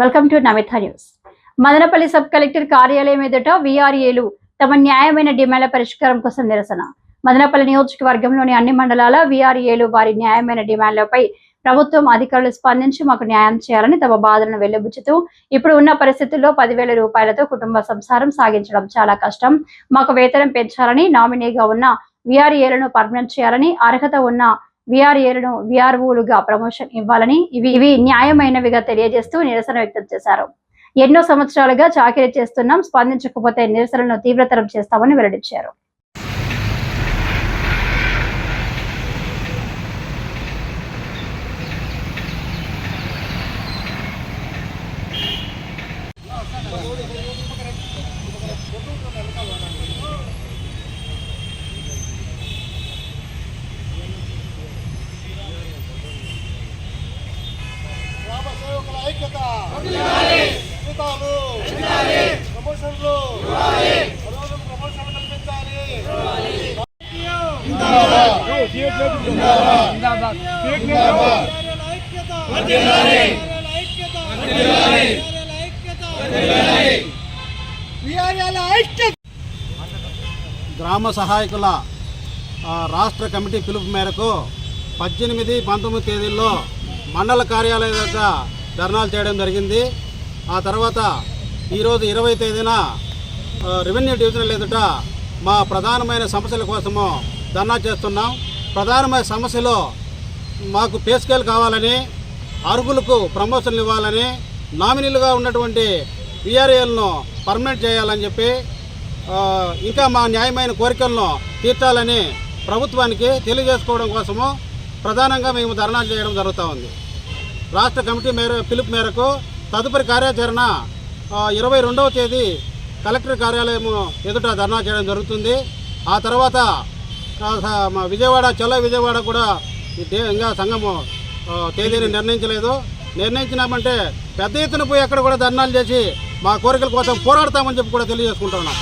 Welcome to Namitha news. Madanapalle sub collector కార్యాలయం ఎదుట విఆర్ఏలు తమ న్యాయమైన డిమాండ్ల పరిష్కారం కోసం నిరసన. మదనపల్లి నియోజకవర్గంలోని అన్ని మండలాల విఆర్ఏలు వారి న్యాయమైన డిమాండ్లపై ప్రభుత్వం అధికారులు స్పందించి మాకు న్యాయం చేయాలని తమ బాధలను వెల్లబుచ్చుతూ ఇప్పుడు ఉన్న పరిస్థితుల్లో పదివేల రూపాయలతో కుటుంబ సంసారం సాగించడం చాలా కష్టం. మాకు వేతనం పెంచాలని నామినీగా ఉన్న విఆర్ఏలను పర్మనెంట్ చేయాలని అర్హత ఉన్న వీఆర్ఏలను వీఆర్ఓలుగా ప్రమోషన్ ఇవ్వాలని ఇవి ఇవి న్యాయమైనవిగా తెలియజేస్తూ నిరసన వ్యక్తం చేశారు. ఎన్నో సంవత్సరాలుగా చాకరీ చేస్తున్నాం స్పందించకపోతే నిరసనలను తీవ్రతరం చేస్తామని వెల్లడించారు. జీతాలు ప్రమోషన్లు కల్పించాలి గ్రామ సహాయకుల రాష్ట్ర కమిటీ పిలుపు మేరకు పద్దెనిమిది పంతొమ్మిది తేదీల్లో మండల కార్యాలయం దగ్గర ధర్నాలు చేయడం జరిగింది. ఆ తర్వాత ఈరోజు ఇరవై తేదీన రెవెన్యూ డివిజనల్ ఎదుట మా ప్రధానమైన సమస్యల కోసము ధర్నా చేస్తున్నాం. ప్రధానమైన సమస్యలో మాకు పే స్కేల్ కావాలని అర్హులకు ప్రమోషన్లు ఇవ్వాలని నామినీలుగా ఉన్నటువంటి విఆర్ఏలను పర్మనెంట్ చేయాలని చెప్పి ఇంకా మా న్యాయమైన కోరికలను తీర్చాలని ప్రభుత్వానికి తెలియజేసుకోవడం కోసము ప్రధానంగా మేము ధర్నాలు చేయడం జరుగుతూ ఉంది. రాష్ట్ర కమిటీ మేర పిలుపు మేరకు తదుపరి కార్యాచరణ ఇరవై రెండవ తేదీ కలెక్టర్ కార్యాలయం ఎదుట ధర్నా చేయడం జరుగుతుంది. ఆ తర్వాత మా విజయవాడ చెల్ల విజయవాడ కూడా ఇంకా సంఘము తేదీని నిర్ణయించలేదు. నిర్ణయించినామంటే పెద్ద ఎత్తున పోయి అక్కడ కూడా ధర్నాలు చేసి మా కోరికల కోసం పోరాడతామని చెప్పి కూడా తెలియజేసుకుంటున్నాం.